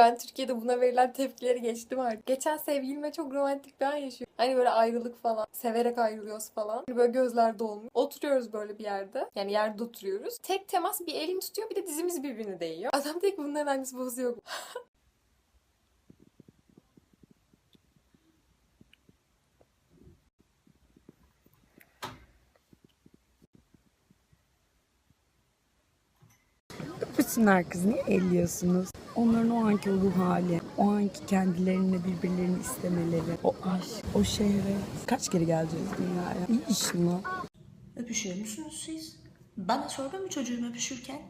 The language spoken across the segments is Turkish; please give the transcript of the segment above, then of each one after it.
Ben Türkiye'de buna verilen tepkileri geçtim artık. Geçen sevgilime çok romantik bir an yaşıyorum. Hani böyle ayrılık falan. Severek ayrılıyoruz falan. Hani Böyle gözler dolmuş. Oturuyoruz böyle bir yerde. Yani yerde oturuyoruz. Tek temas bir elim tutuyor bir de dizimiz birbirine değiyor. Adam tek bunların hangisi bozuyor. Öpüsünler kız niye elliyorsunuz? Onların o anki o ruh hali, o anki kendilerine birbirlerini istemeleri, o aşk, o şehre. Kaç kere geleceğiz dünyaya? İyi iş mi? Öpüşüyor musunuz siz? Bana sordun mu çocuğum öpüşürken?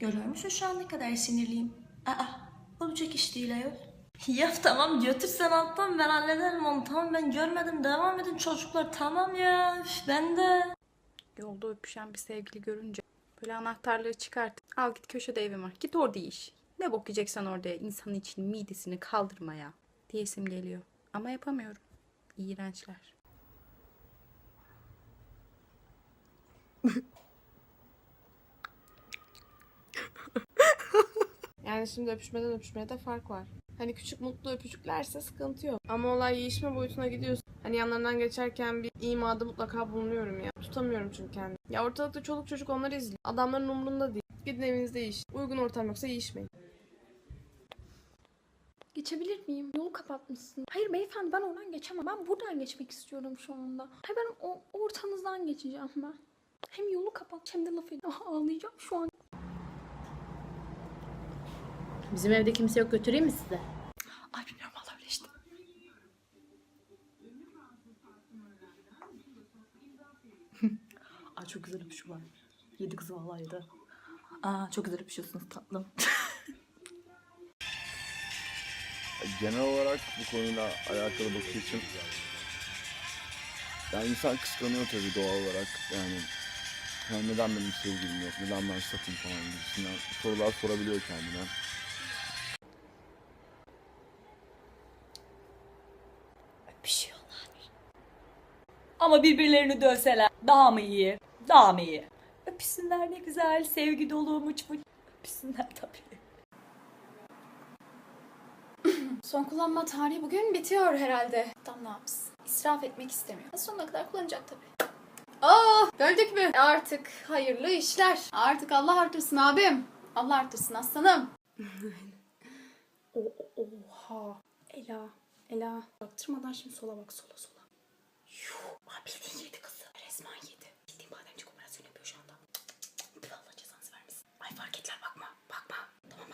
Görüyor musun şu an ne kadar sinirliyim? Aa, olacak iş değil ayol. Ya tamam götür sen alttan ben hallederim onu. Tamam ben görmedim devam edin çocuklar tamam ya. Üf, ben de. Yolda öpüşen bir sevgili görünce böyle anahtarlığı çıkart. Al git köşede evim var. Git orada iş. Ne bok orada insanın için midesini kaldırmaya diyesim geliyor. Ama yapamıyorum. İğrençler. Yani şimdi öpüşmeden öpüşmeye de fark var. Hani küçük mutlu öpücüklerse sıkıntı yok. Ama olay yiyişme boyutuna gidiyorsun. Hani yanlarından geçerken bir imada mutlaka bulunuyorum ya. Tutamıyorum çünkü kendimi. Ya ortalıkta çoluk çocuk onları izliyor. Adamların umurunda değil. Gidin evinizde yiyiş. Uygun ortam yoksa yiyişmeyin. Geçebilir miyim? Yolu kapatmışsın. Hayır beyefendi ben oradan geçemem. Ben buradan geçmek istiyorum şu anda. Hayır ben o ortanızdan geçeceğim ben. Hem yolu kapat hem de laf edin. Ah, Ağlayacağım şu an. Bizim evde kimse yok götüreyim mi size? Ay bilmiyorum valla öyle işte. Ay çok güzel öpüşüyorlar. Yedi kızı vallahi yedi. Aa çok güzel öpüşüyorsunuz tatlım. genel olarak bu konuyla alakalı bakış için yani insan kıskanıyor tabii doğal olarak yani "Ya neden benim sevgilim yok, neden ben satım falan gibisinden sorular sorabiliyor kendine. Öpüşüyorlar. Ama birbirlerini dövseler daha mı iyi? Daha mı iyi? Öpüşsünler ne güzel, sevgi dolu, muç muç. Öpüşsünler tabii. Son kullanma tarihi bugün bitiyor herhalde. Tam ne yapsın? İsraf etmek istemiyor. Sonuna kadar kullanacak tabii. Aa, gördük mü? Artık hayırlı işler. Artık Allah artırsın abim. Allah artırsın aslanım. oha. Ela, Ela. Baktırmadan şimdi sola bak, sola sola. Yuh, bildiğin yedi kızı. Resmen yedi.